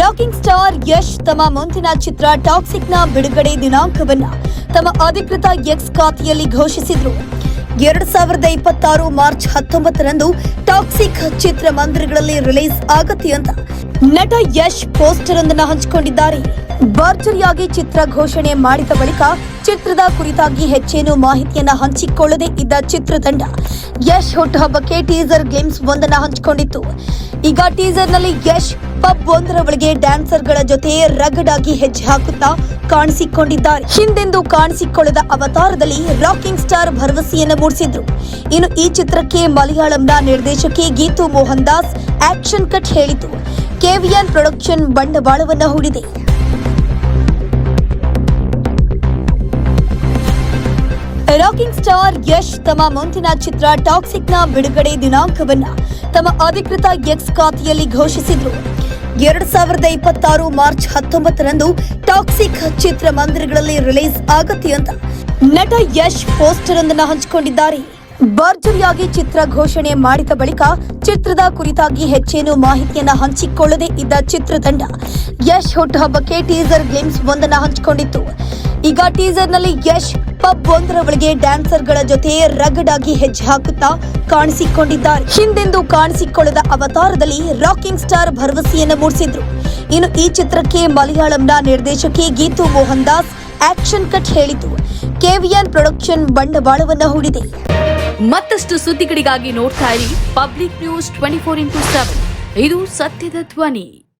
Rocking star Yash ತಮ್ಮ ಮುಂದಿನ ಚಿತ್ರ ಟಾಕ್ಸಿಕ್ನ ಬಿಡುಗಡೆ ದಿನಾಂಕವನ್ನ ತಮ್ಮ ಅಧಿಕೃತ ಎಕ್ಸ್ ಖಾತೆಯಲ್ಲಿ ಘೋಷಿಸಿದ್ರು. ಎರಡ್ ಸಾವಿರದ ಇಪ್ಪತ್ತಾರು ಮಾರ್ಚ್ ಹತ್ತೊಂಬತ್ತರಂದು ಟಾಕ್ಸಿಕ್ ಚಿತ್ರಮಂದಿರಗಳಲ್ಲಿ ರಿಲೀಸ್ ಆಗತ್ತೆ ಅಂತ ನಟ ಯಶ್ ಪೋಸ್ಟರ್ ಒಂದನ್ನು ಹಂಚಿಕೊಂಡಿದ್ದಾರೆ. ಭರ್ಜರಿಯಾಗಿ ಚಿತ್ರ ಘೋಷಣೆ ಮಾಡಿದ ಬಳಿಕ ಚಿತ್ರದ ಕುರಿತಾಗಿ ಹೆಚ್ಚೇನು ಮಾಹಿತಿಯನ್ನ ಹಂಚಿಕೊಳ್ಳದೆ ಇದ್ದ ಚಿತ್ರತಂಡ. ಯಶ್ ಹುಟ್ಟುಹಬ್ಬಕ್ಕೆ ಟೀಸರ್ ಗೇಮ್ಸ್ ಒಂದನ್ನ ಹಂಚಿಕೊಂಡಿತ್ತು. ಈಗ ಟೀಸರ್ನಲ್ಲಿ ಯಶ್ ಪಬ್ ಒಂದರ ಒಳಗೆ ಡ್ಯಾನ್ಸರ್ಗಳ ಜೊತೆ ರಗಡ್ ಆಗಿ ಹೆಜ್ಜೆ ಹಾಕುತ್ತಾ ಕಾಣಿಸಿಕೊಂಡಿದ್ದಾರೆ. ಹಿಂದೆಂದು ಕಾಣಿಸಿಕೊಳ್ಳದ ಅವತಾರದಲ್ಲಿ ರಾಕಿಂಗ್ ಸ್ಟಾರ್ ಭರವಸೆಯನ್ನು ಮೂಡಿಸಿದ್ರು. ಇನ್ನು ಈ ಚಿತ್ರಕ್ಕೆ ಮಲಯಾಳಂನ ನಿರ್ದೇಶಕಿ ಗೀತು ಮೋಹನ್ ದಾಸ್ ಆಕ್ಷನ್ ಕಟ್ ಹೇಳಿತು ಕೆವಿಎನ್ ಪ್ರೊಡಕ್ಷನ್ ಬಂಡವಾಳವನ್ನ ಹೂಡಿದೆ. ರಾಕಿಂಗ್ ಸ್ಟಾರ್ ಯಶ್ ತಮ್ಮ ಮುಂದಿನ ಚಿತ್ರ ಟಾಕ್ಸಿಕ್ನ ಬಿಡುಗಡೆ ದಿನಾಂಕವನ್ನ ತಮ್ಮ ಅಧಿಕೃತ ಎಕ್ಸ್ ಖಾತೆಯಲ್ಲಿ ಘೋಷಿಸಿದ್ರು. ಎರಡ್ ಸಾವಿರದ ಇಪ್ಪತ್ತಾರು ಮಾರ್ಚ್ ಹತ್ತೊಂಬತ್ತರಂದು ಟಾಕ್ಸಿಕ್ ಚಿತ್ರಮಂದಿರಗಳಲ್ಲಿ ರಿಲೀಸ್ ಆಗತ್ತೆ ಅಂತ ನಟ ಯಶ್ ಪೋಸ್ಟರ್ ಒಂದನ್ನು ಹಂಚಿಕೊಂಡಿದ್ದಾರೆ. ಭರ್ಜರಿಯಾಗಿ ಚಿತ್ರ ಘೋಷಣೆ ಮಾಡಿದ ಬಳಿಕ ಚಿತ್ರದ ಕುರಿತಾಗಿ ಹೆಚ್ಚೇನು ಮಾಹಿತಿಯನ್ನು ಹಂಚಿಕೊಳ್ಳದೇ ಇದ್ದ ಚಿತ್ರತಂಡ ಯಶ್ ಹುಟ್ಟುಹಬ್ಬಕ್ಕೆ ಟೀಸರ್ ಗೇಮ್ಸ್ ಒಂದನ್ನು ಹಂಚಿಕೊಂಡಿತ್ತು. ಈಗ ಟೀಸರ್ನಲ್ಲಿ ಯಶ್ ಪಬ್ ಒಂದರ ಒಳಗೆ ಡ್ಯಾನ್ಸರ್ಗಳ ಜೊತೆ ರಗಡ್ ಆಗಿ ಹೆಜ್ಜೆ ಹಾಕುತ್ತಾ ಕಾಣಿಸಿಕೊಂಡಿದ್ದಾರೆ. ಹಿಂದೆಂದು ಕಾಣಿಸಿಕೊಳ್ಳದ ಅವತಾರದಲ್ಲಿ ರಾಕಿಂಗ್ ಸ್ಟಾರ್ ಭರವಸೆಯನ್ನು ಮೂಡಿಸಿದ್ರು. ಇನ್ನು ಈ ಚಿತ್ರಕ್ಕೆ ಮಲಯಾಳಂನ ನಿರ್ದೇಶಕಿ ಗೀತು ಮೋಹನ್ ದಾಸ್ ಆಕ್ಷನ್ ಕಟ್ ಹೇಳಿದ್ದು ಕೆವಿಎನ್ ಪ್ರೊಡಕ್ಷನ್ ಬಂಡವಾಳವನ್ನ ಹೂಡಿದೆ. ಮತ್ತಷ್ಟು ಸುದ್ದಿಗಳಿಗಾಗಿ ನೋಡ್ತಾ ಇರಿ Public News twenty four into seven. ಇದು ಸತ್ಯದ ಧ್ವನಿ.